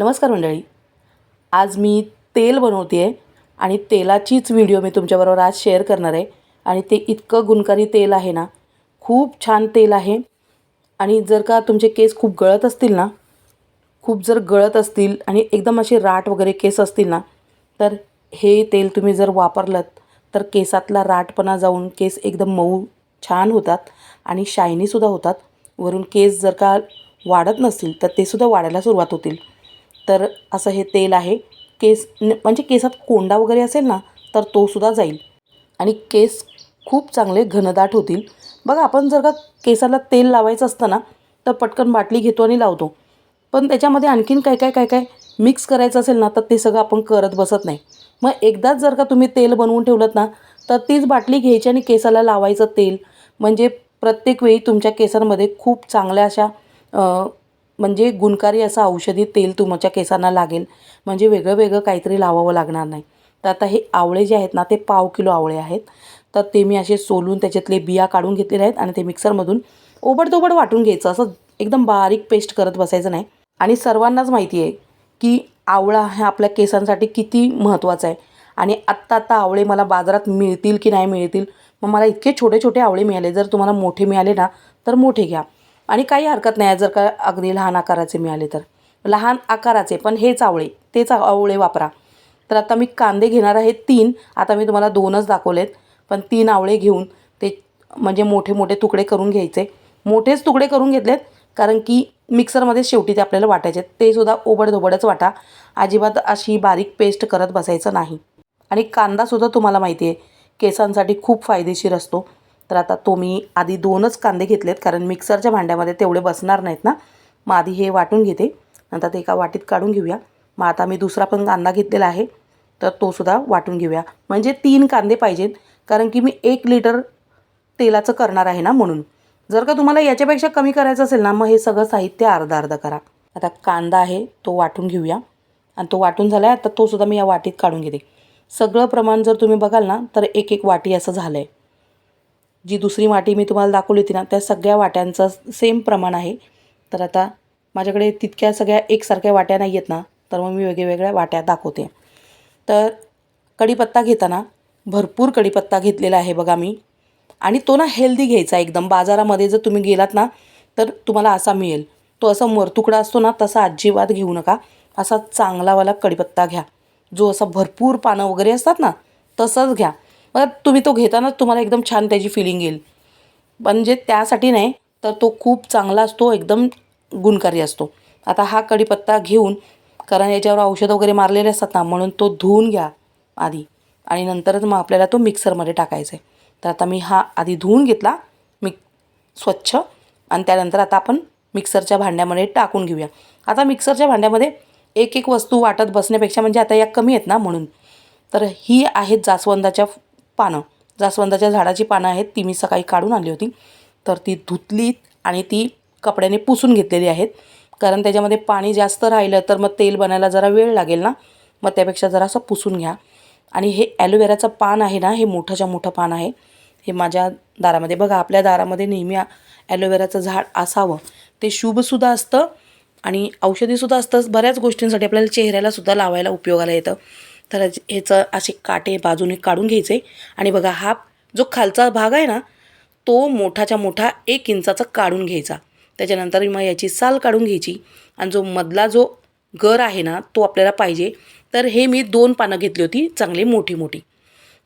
नमस्कार मंडळी. आज मी तेल बनवते आहे आणि तेलाचीच व्हिडिओ मी तुमच्याबरोबर आज शेअर करणार आहे. आणि ते इतकं गुणकारी तेल आहे ना खूप छान तेल आहे. आणि जर का तुमचे केस खूप गळत असतील ना खूप जर गळत असतील आणि एकदम असे राट वगैरे केस असतील ना तर हे तेल तुम्ही जर वापरलं तर केसातला राटपणा जाऊन केस एकदम मऊ छान होतात आणि शायनीसुद्धा होतात. वरून केस जर का वाढत नसतील तर तेसुद्धा वाढायला सुरुवात होतील. तर असं हे तेल आहे. केस न- म्हणजे केसात कोंडा वगैरे असेल ना तर तो सुद्धा जाईल. आणि केस खूप चांगले घनदाट होतील. बघा आपण जर का केसाला तेल लावायचं असतं ना तर पटकन बाटली घेतो आणि लावतो. पण त्याच्यामध्ये आणखीन काय काय काय काय मिक्स करायचं असेल ना तर ते सगळं आपण करत बसत नाही. मग एकदाच जर का तुम्ही तेल बनवून ठेवलं ना तर तीच बाटली घ्यायची आणि केसाला लावायचं तेल. म्हणजे प्रत्येक वेळी तुमच्या केसांमध्ये खूप चांगल्या अशा म्हणजे गुणकारी असं औषधी तेल तुमच्या केसांना लागेल. म्हणजे वेगळं वेगळं काहीतरी लावावं लागणार नाही. तर आता हे आवळे जे आहेत ना ते पाव किलो आवळे आहेत. तर ते मी असे सोलून त्याच्यातले बिया काढून घेतलेले आहेत आणि ते मिक्सरमधून ओबडधोबड वाटून घ्यायचं. असं एकदम बारीक पेस्ट करत बसायचं नाही. आणि सर्वांनाच माहिती आहे की आवळा हा आपल्या केसांसाठी किती महत्त्वाचा आहे. आणि आत्ता आत्ता आवळे मला बाजारात मिळतील की नाही मिळतील? मग मला इतके छोटे छोटे आवळे मिळाले. जर तुम्हाला मोठे मिळाले ना तर मोठे घ्या. आणि काही हरकत नाही आहे जर का अगदी लहान आकाराचे मिळाले तर. लहान आकाराचे पण हेच आवळे तेच आवळे वापरा. तर आता मी कांदे घेणार आहे तीन आता मी तुम्हाला दोनच दाखवलेत. पण तीन आवळे घेऊन ते म्हणजे मोठे मोठे तुकडे करून घ्यायचे. मोठेच तुकडे करून घेतलेत कारण की मिक्सरमध्ये शेवटी ते आपल्याला वाटायचे. ते सुद्धा ओबडधोबडच वाटा. अजिबात अशी बारीक पेस्ट करत बसायचं नाही. आणि कांदासुद्धा तुम्हाला माहिती आहे केसांसाठी खूप फायदेशीर असतो. तर आता तो मी आधी दोनच कांदे घेतलेत कारण मिक्सरच्या भांड्यामध्ये तेवढे बसणार नाहीत ना. मग आधी हे वाटून घेते नंतर ते एका वाटीत काढून घेऊया. मग आता मी दुसरा पण कांदा घेतलेला आहे तर तो सुद्धा वाटून घेऊया. म्हणजे तीन कांदे पाहिजेत कारण की मी एक लिटर तेलाचं करणार आहे ना म्हणून. जर का तुम्हाला याच्यापेक्षा कमी करायचं असेल ना मग हे सगळं साहित्य अर्धा अर्धा करा. आता कांदा आहे तो वाटून घेऊया. आणि तो वाटून झाला आहे तर तो सुद्धा मी या वाटीत काढून घेते. सगळं प्रमाण जर तुम्ही बघाल ना तर एक एक वाटी असं झालं आहे जी दुसरी वाटी मी तुम्हाला दाखवली होती ना त्या सगळ्या वाट्यांचं सेम प्रमाण आहे. तर आता माझ्याकडे तितक्या सगळ्या एकसारख्या वाट्या नाही आहेत ना तर मग मी वेगवेगळ्या वाट्या दाखवते. तर कढीपत्ता घेताना भरपूर कढीपत्ता घेतलेला आहे बघा मी. आणि तो ना हेल्दी घ्यायचा एकदम. बाजारामध्ये जर तुम्ही गेलात ना तर तुम्हाला असा मिळेल. तो असा मरतुकडा असतो ना तसा अजिबात घेऊ नका. असा चांगलावाला कढीपत्ता घ्या. जो असा भरपूर पानं वगैरे असतात ना तसंच घ्या. मग तुम्ही तो घेतानाच तुम्हाला एकदम छान त्याची फिलिंग येईल. म्हणजे त्यासाठी नाही तर तो खूप चांगला असतो एकदम गुणकारी असतो. आता हा कढीपत्ता घेऊन कारण याच्यावर औषध वगैरे मारलेले असतात ना म्हणून तो धुवून घ्या आधी. आणि नंतरच मग आपल्याला तो मिक्सरमध्ये टाकायचा आहे तर आता मी हा आधी धुवून घेतला मिक स्वच्छ. आणि त्यानंतर आता आपण मिक्सरच्या भांड्यामध्ये टाकून घेऊया. आता मिक्सरच्या भांड्यामध्ये एक एक वस्तू वाटत बसण्यापेक्षा म्हणजे आता या कमी आहेत ना म्हणून तर ही आहेत जास्वंदाच्या पानं. जास्वंदाच्या झाडाची पानं आहेत ती मी सकाळी काढून आणली होती. तर ती धुतली आणि ती कपड्याने पुसून घेतलेली आहेत. कारण त्याच्यामध्ये पाणी जास्त राहिलं तर मग तेल बनायला जरा वेळ लागेल ना. मग त्यापेक्षा जरासं पुसून घ्या. आणि हे ॲलोवेराचं पान आहे ना हे मोठंच्या मोठं पान आहे. हे माझ्या दारामध्ये बघा आपल्या दारामध्ये नेहमी ॲलोवेराचं झाड असावं. ते शुभसुद्धा असतं आणि औषधीसुद्धा असतं. बऱ्याच गोष्टींसाठी आपल्याला चेहऱ्यालासुद्धा लावायला उपयोगाला येतं. तर ह्याचं असे काटे बाजूने काढून घ्यायचे. आणि बघा हा जो खालचा भाग आहे ना तो मोठाच्या मोठा एक इंचाचा काढून घ्यायचा. त्याच्यानंतर मग याची साल काढून घ्यायची. आणि जो मधला जो गर आहे ना तो आपल्याला पाहिजे. तर हे मी दोन पानं घेतली होती चांगली मोठी मोठी.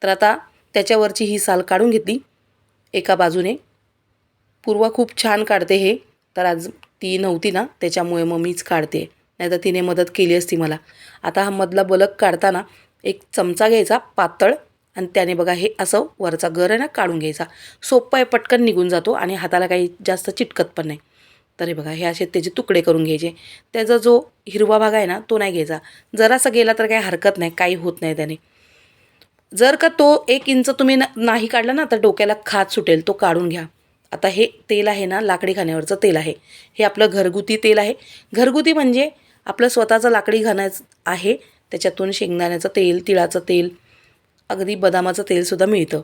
तर आता त्याच्यावरची ही साल काढून घेतली एका बाजूने. पूर्वा खूप छान काढते हे. तर आज ती नव्हती ना त्याच्यामुळे मग मीच काढते. नाहीतर तिने मदत केली असती मला. आता हा मधला बलक काढताना एक चमचा घ्यायचा पातळ आणि त्याने बघा हे असं वरचा गर आहे ना काढून घ्यायचा. सोप्पा आहे पटकन निघून जातो आणि हाताला काही जास्त चिटकत पण नाही. तर हे बघा हे असे त्याचे तुकडे करून घ्यायचे. त्याचा जो हिरवा भाग आहे ना तो नाही घ्यायचा. जरासा गेला तर काही हरकत नाही काही होत नाही त्याने. जर का तो एक इंच तुम्ही न नाही काढला ना तर डोक्याला खात सुटेल तो काढून घ्या. आता हे तेल आहे ना लाकडी खाण्यावरचं तेल आहे. हे आपलं घरगुती तेल आहे. घरगुती म्हणजे आपलं स्वतःचं लाकडी घाण्याचं आहे त्याच्यातून शेंगदाण्याचं तेल तिळाचं तेल अगदी बदामाचं तेलसुद्धा मिळतं.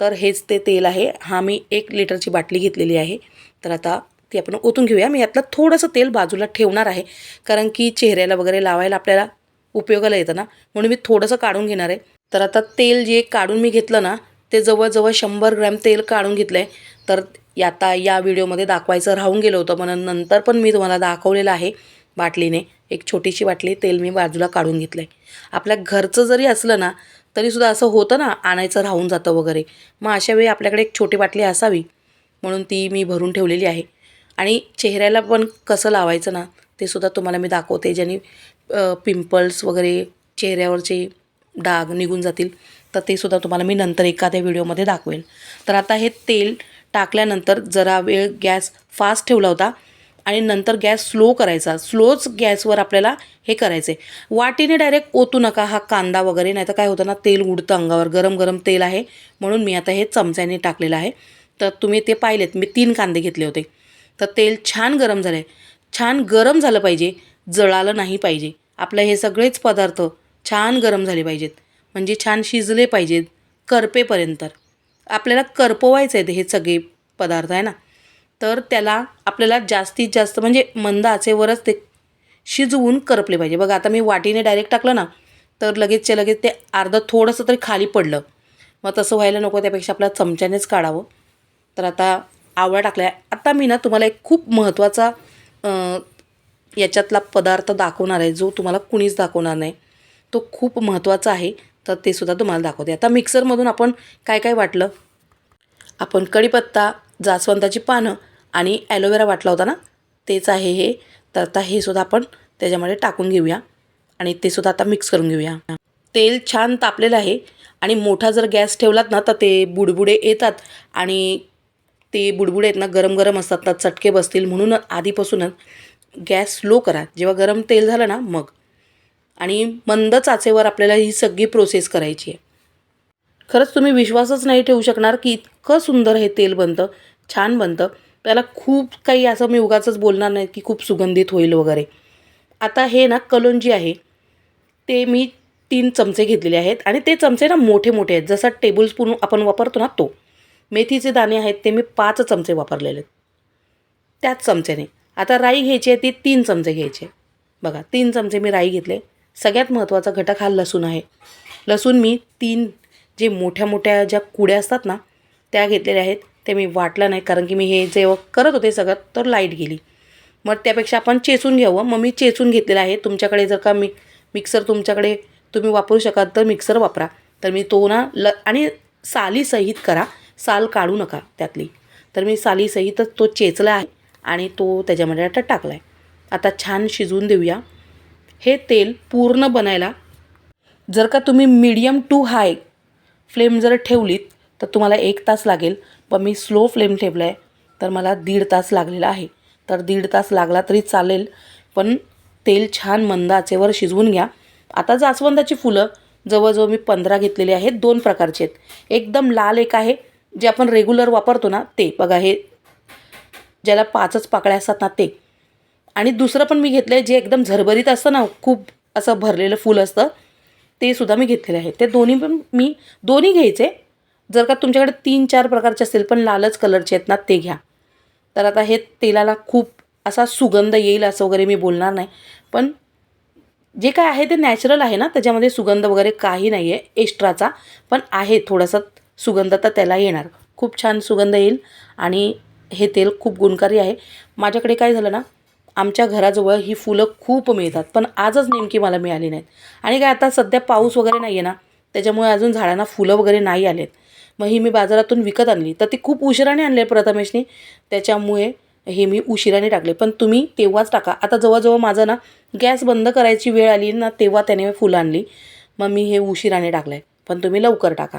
तर हेच ते तेल आहे. हा मी एक लिटरची बाटली घेतलेली आहे. तर आता ती आपण ओतून घेऊया. मी यातलं थोडंसं तेल बाजूला ठेवणार आहे. कारण की चेहऱ्याला वगैरे लावायला आपल्याला उपयोगाला येतं ना. म्हणून मी थोडंसं काढून घेणार आहे. तर आता तेल जे काढून मी घेतलं ना ते जवळजवळ शंभर ग्रॅम तेल काढून घेतलं आहे तर आता या व्हिडिओमध्ये दाखवायचं राहून गेलं होतं. म्हणून नंतर पण मी तुम्हाला दाखवलेलं आहे. बाटलीने एक छोटीशी बाटली तेल मी बाजूला काढून घेतलं आहे आपल्या घरचं जरी असलं ना तरीसुद्धा असं होतं ना आणायचं राहून जातं वगैरे. मग अशा वेळी आपल्याकडे एक छोटी बाटली असावी म्हणून ती मी भरून ठेवलेली आहे. आणि चेहऱ्याला पण कसं लावायचं ना ते सुद्धा तुम्हाला मी दाखवते. ज्याने पिंपल्स वगैरे चेहऱ्यावरचे डाग निघून जातील तर ते सुद्धा तुम्हाला मी नंतर एखाद्या व्हिडिओमध्ये दाखवेल तर आता हे तेल टाकल्यानंतर जरा वेळ गॅस फास्ट ठेवला होता आणि नंतर गॅस स्लो करायचा. स्लोच गॅसवर आपल्याला हे करायचं. आहे वाटीने डायरेक्ट ओतू नका हा कांदा वगैरे नाही तर काय होतं ना तेल उडतं अंगावर. गरम गरम तेल आहे. म्हणून मी आता हे चमच्याने टाकलेलं आहे. तर तुम्ही ते पाहिलेत. मी तीन कांदे घेतले होते. तर तेल छान गरम झालं आहे छान गरम झालं पाहिजे. जळालं नाही पाहिजे. आपलं हे सगळेच पदार्थ छान गरम झाले पाहिजेत. म्हणजे छान शिजले पाहिजेत. करपेपर्यंत. आपल्याला करपवायचं आहे हे सगळे पदार्थ आहे ना? तर त्याला आपल्याला जास्तीत जास्त म्हणजे मंद आचेवरच ते शिजवून करपले पाहिजे. बघा आता मी वाटीने डायरेक्ट टाकलं ना तर लगेचच्या लगेच ते अर्धं थोडंसं तरी खाली पडलं. मग तसं व्हायला नको त्यापेक्षा आपल्याला चमच्यानेच काढावं. तर आता आवळा टाकला आहे आता मी ना तुम्हाला एक खूप महत्त्वाचा याच्यातला पदार्थ दाखवणार आहे जो तुम्हाला कुणीच दाखवणार नाही. तो खूप महत्त्वाचा आहे तर ते सुद्धा तुम्हाला दाखवते. आता मिक्सरमधून आपण काय काय वाटलं? आपण कढीपत्ता जास्वंदाची पानं आणि ॲलोवेरा वाटला होता ना तेच आहे हे. तर आता हे सुद्धा आपण त्याच्यामध्ये टाकून घेऊया आणि ते सुद्धा आता मिक्स करून घेऊया. तेल छान तापलेलं आहे आणि मोठा जर गॅस ठेवलात ना तर ते बुडबुडे येतात आणि ते बुडबुडे आहेत ना गरम गरम असतात ना चटके बसतील. म्हणून आधीपासूनच गॅस स्लो करा. जेव्हा गरम तेल झालं ना मग. आणि मंद चाचेवर आपल्याला ही सगळी प्रोसेस करायची आहे. खरंच तुम्ही विश्वासच नाही ठेवू शकणार की इतकं सुंदर हे तेल बनतं छान बनतं. त्याला खूप काही असं मी उगाचंच बोलणार नाही की खूप सुगंधित होईल वगैरे. आता हे ना कलोंजी आहे. ते मी तीन चमचे घेतलेले आहेत आणि ते चमचे ना मोठे मोठे आहेत. जसा टेबल स्पून आपण वापरतो ना तो. मेथीचे दाणे आहेत ते मी पाच चमचे वापरलेले आहेत. त्याच चमच्याने. आता राई घ्यायची आहे ती तीन चमचे घ्यायचे बघा तीन चमचे मी राई घेतले. सगळ्यात महत्त्वाचा घटक हा लसूण आहे. लसूण मी तीन जे मोठ्या मोठ्या ज्या कुड्या असतात ना त्या घेतलेल्या आहेत. ते मी वाटलं नाही कारण की मी हे जेव्हा करत होते सगळं तर लाइट गेली. मग त्यापेक्षा आपण चेचून घ्यावं. मग मी चेचून घेतलेलं आहे. तुमच्याकडे जर का मी मिक्सर तुमच्याकडे तुम्ही वापरू शकाल तर मिक्सर वापरा. तर मी तो ना ल आणि सालीसहित करा. साल काढू नका त्यातली. तर मी सालीसहितच तो चेचला आहे आणि तो त्याच्यामध्ये आता टाकला आहे आता छान शिजवून देऊया. हे तेल पूर्ण बनायला जर का तुम्ही मीडियम टू हाय फ्लेम जर ठेवलीत तर तुम्हाला एक तास लागेल. पण मी स्लो फ्लेम ठेवला आहे तर मला दीड तास लागलेला आहे. तर दीड तास लागला तरी चालेल पण तेल छान मंद आचेवर शिजवून घ्या. आता जास्वंदाची फुलं जवळजवळ मी पंधरा घेतलेली आहेत दोन प्रकारचे आहेत. एकदम लाल एक आहे जे आपण रेग्युलर वापरतो ना ते. बघा हे ज्याला पाचच पाकळ्या असतात ना ते. आणि दुसरं पण मी घेतलं आहे जे एकदम झरभरीत असतं ना खूप असं भरलेलं फूल असतं ते सुद्धा मी घेतलेले आहे ते दोन्ही पण मी दोन्ही घ्यायचे जर का तुमच्याकडे तीन चार प्रकारचे असतील पण लालच कलरचे आहेत ना ते घ्या. तर आता हे तेलाला खूप असा सुगंध येईल असं वगैरे मी बोलणार नाही. पण जे काय आहे ते नॅचरल आहे ना त्याच्यामध्ये सुगंध वगैरे काही नाही आहे एक्स्ट्राचा पण आहे थोडासा सुगंध तर त्याला येणार. खूप छान सुगंध येईल आणि हे तेल खूप गुणकारी आहे. माझ्याकडे काय झालं ना आमच्या घराजवळ ही फुलं खूप मिळतात पण आजच नेमकी मला मिळाली नाहीत. आणि काय आता सध्या पाऊस वगैरे नाही आहे ना त्याच्यामुळे अजून झाडांना फुलं वगैरे नाही आलेत. मग ही मी बाजारातून विकत आणली. तर ती खूप उशिराने आणले प्रथमेशने. त्याच्यामुळे हे मी उशिराने टाकले. पण तुम्ही तेव्हाच टाका. आता जवळजवळ माझं ना गॅस बंद करायची वेळ आली ना तेव्हा त्याने फुलं आणली. मग मी हे उशिराने टाकलं आहे पण तुम्ही लवकर टाका.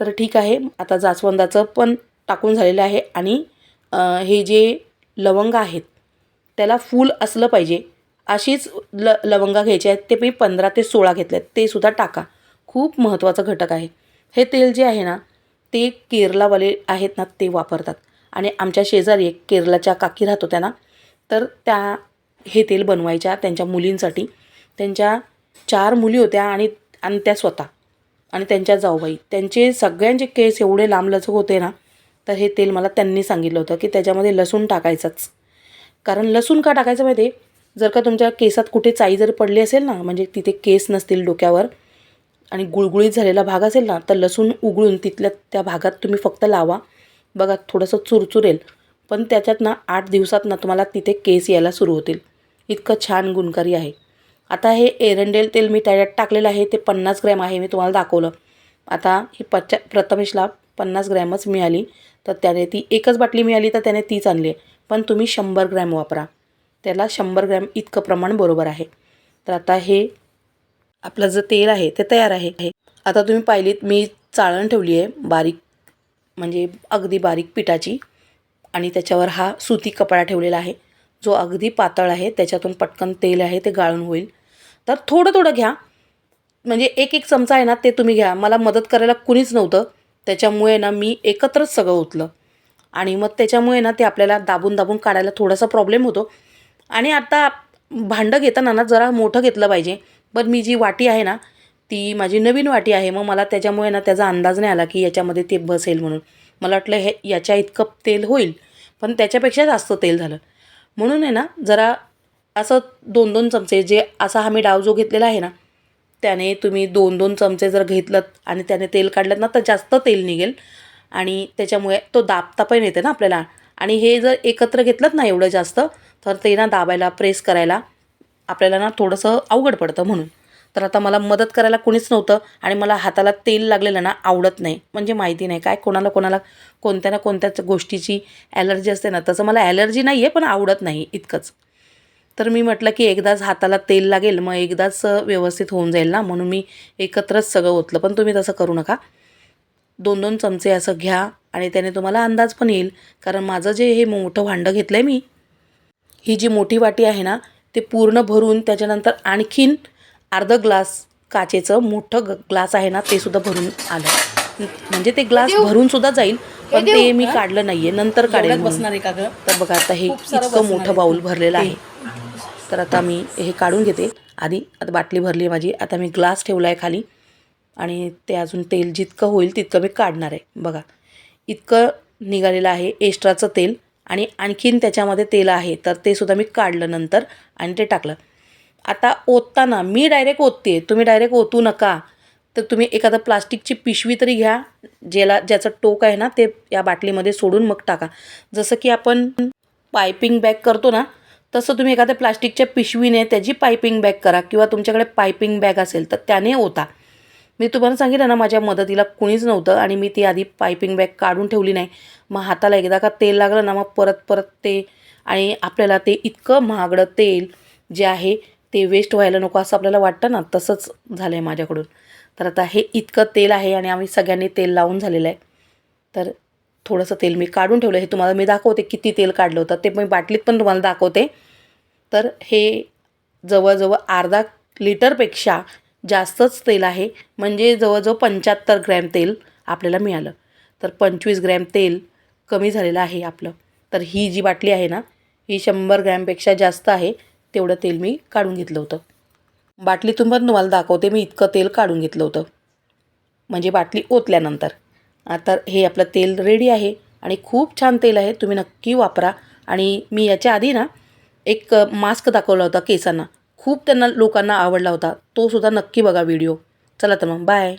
तर ठीक आहे. आता जास्वंदाचं पण टाकून झालेलं आहे. आणि हे जे लवंग आहेत त्याला फूल असलं पाहिजे. अशीच ल लवंगा घ्यायची आहेत. ते मी पंधरा ते सोळा घेतले आहेत ते सुद्धा टाका. खूप महत्त्वाचा घटक आहे. हे तेल जे आहे ना ते केरलावाले आहेत ना ते वापरतात. आणि आमच्या शेजारी एक केरलाच्या काकी राहत होत्या ना तर त्या हे तेल बनवायच्या त्यांच्या मुलींसाठी. त्यांच्या चार मुली होत्या आणि आणि त्या स्वतः. आणि त्यांच्या जाऊबाई. त्यांचे सगळ्यांचे केस एवढे लांबलचक होते ना तर हे तेल मला त्यांनी सांगितलं होतं की त्याच्यामध्ये लसूण टाकायचंच. कारण लसूण का टाकायचं माहिती आहे जर का तुमच्या केसात कुठे चाई जर पडली असेल ना म्हणजे तिथे केस नसतील डोक्यावर आणि गुळगुळीत झालेला भाग असेल ना तर लसूण उगळून तिथल्या त्या भागात तुम्ही फक्त लावा. बघा थोडंसं चुरचुरेल. पण त्याच्यात ना आठ दिवसात ना तुम्हाला तिथे केस यायला सुरू होतील. इतकं छान गुणकारी आहे. आता हे एरंडेल तेल मी त्याच्यात टाकलेलं आहे ते पन्नास ग्रॅम आहे मी तुम्हाला दाखवलं. आता ही पच्चा प्रथमेशला पन्नास ग्रॅमच मिळाली. तर त्याने ती एकच बाटली मिळाली तर त्याने तीच आणली आहे. पण तुम्ही शंभर ग्रॅम वापरा. त्याला शंभर ग्रॅम इतकं प्रमाण बरोबर आहे. तर आता हे आपलं जे तेल आहे ते तयार आहे. आता तुम्ही पाहिलीत मी चाळण ठेवली आहे बारीक म्हणजे अगदी बारीक पिठाची. आणि त्याच्यावर हा सुती कपडा ठेवलेला आहे. जो अगदी पातळ आहे त्याच्यातून पटकन तेल आहे ते गाळून होईल. तर थोडं थोडं घ्या. म्हणजे एक एक चमचा आहे ना ते तुम्ही घ्या. मला मदत करायला कुणीच नव्हतं. त्याच्यामुळे ना मी एकत्रच सगळं ओतलं. आणि मग त्याच्यामुळे ना ते आपल्याला दाबून दाबून काढायला थोडासा प्रॉब्लेम होतो. आणि आता भांडं घेताना ना जरा मोठं घेतलं पाहिजे. पण मी जी वाटी आहे ना ती माझी नवीन वाटी आहे. मग मला त्याच्यामुळे ना त्याचा अंदाज नाही आला की याच्यामध्ये ते बसेल म्हणून. मला वाटलं हे याच्या इतकं तेल होईल पण त्याच्यापेक्षा जास्त तेल झालं. म्हणून आहे ना जरा असं दोन दोन चमचे जे असा हा मी डाव जो घेतलेला आहे ना त्याने तुम्ही दोन दोन चमचे जर घेतलं आणि त्याने तेल काढलं ना तर जास्त तेल निघेल. आणि त्याच्यामुळे तो दाबता पण येते ना आपल्याला. आणि हे जर एकत्र घेतलं ना एवढं जास्त तर ते ना दाबायला प्रेस करायला आपल्याला ना थोडंसं अवघड पडतं म्हणून. तर आता मला मदत करायला कोणीच नव्हतं आणि मला हाताला तेल लागलेलं ना आवडत नाही. म्हणजे माहिती नाही काय कोणाला कोणाला कोणत्या ना कोणत्याच गोष्टीची ॲलर्जी असते ना तसं मला ॲलर्जी नाही आहे पण आवडत नाही इतकंच. तर मी म्हटलं की एकदाच हाताला तेल लागेल मग एकदाच व्यवस्थित होऊन जाईल ना म्हणून मी एकत्रच सगळं ओतलं. पण तुम्ही तसं करू नका. दोन दोन चमचे असं घ्या आणि त्याने तुम्हाला अंदाज पण येईल. कारण माझं जे हे मोठं भांडं घेतलं आहे मी ही जी मोठी वाटी आहे ना ते पूर्ण भरून त्याच्यानंतर आणखीन अर्ध ग्लास काचेचं मोठं ग ग्लास आहे ना ते सुद्धा भरून आलं. म्हणजे ते ग्लास भरून सुद्धा जाईल पण ते मी काढलं नाहीये. नंतर काढेल बसणार आहे का तर बघा आता हे इतकं मोठं बाऊल भरलेलं आहे. तर आता मी हे काढून घेते. आधी आता बाटली भरली आहे माझी. आता मी ग्लास ठेवला आहे खाली. आणि ते अजून तेल जितकं होईल तितकं मी काढणार आहे. बघा इतकं निघालेलं आहे. एक्स्ट्राचं तेल. आणि आणखीन त्याच्यामध्ये तेल आहे तर ते सुद्धा मी काढलं नंतर आणि ते टाकलं. आता ओतताना मी डायरेक्ट ओतते तुम्ही डायरेक्ट ओतू नका. तर तुम्ही एखादं प्लास्टिकची पिशवी तरी घ्या ज्याला ज्याचं टोक आहे ना ते या बाटलीमध्ये सोडून मग टाका. जसं की आपण पायपिंग बॅग करतो ना तसं तुम्ही एखाद्या प्लास्टिकच्या पिशवीने त्याची पायपिंग बॅग करा किंवा तुमच्याकडे पायपिंग बॅग असेल तर त्याने ओता. मी तुम्हाला सांगितलं ना माझ्या मदतीला कुणीच नव्हतं आणि मी ती आधी पायपिंग बॅग काढून ठेवली नाही. मग हाताला एकदा का तेल लागलं ना मग परत परत ते आणि आपल्याला ते इतकं महागडं तेल जे आहे ते वेस्ट व्हायला नको असं आपल्याला वाटतं ना तसंच झालं आहे माझ्याकडून. तर आता हे इतकं तेल आहे आणि आम्ही सगळ्यांनी तेल लावून झालेलं आहे. तर थोडंसं तेल मी काढून ठेवलं हे तुम्हाला मी दाखवते किती तेल काढलं होतं ते मी बाटलीत पण तुम्हाला दाखवते. तर हे जवळजवळ अर्धा लिटरपेक्षा जास्तच तेल आहे. म्हणजे जवळजवळ पंच्याहत्तर ग्रॅम तेल आपल्याला मिळालं. तर पंचवीस ग्रॅम तेल कमी झालेलं आहे आपलं. तर ही जी बाटली आहे ना ही शंभर ग्रॅमपेक्षा जास्त आहे. तेवढं तेल मी काढून घेतलं होतं. बाटलीतून पण तुम्हाला दाखवते मी इतकं तेल काढून घेतलं होतं. म्हणजे बाटली ओतल्यानंतर. आता हे आपलं तेल रेडी आहे आणि खूप छान तेल आहे तुम्ही नक्की वापरा. आणि मी याच्या आधी ना एक मास्क दाखवला होता केसांना. खूप त्यांना लोकांना आवडला होता. तो सुद्धा नक्की बघा व्हिडिओ चला तर मग बाय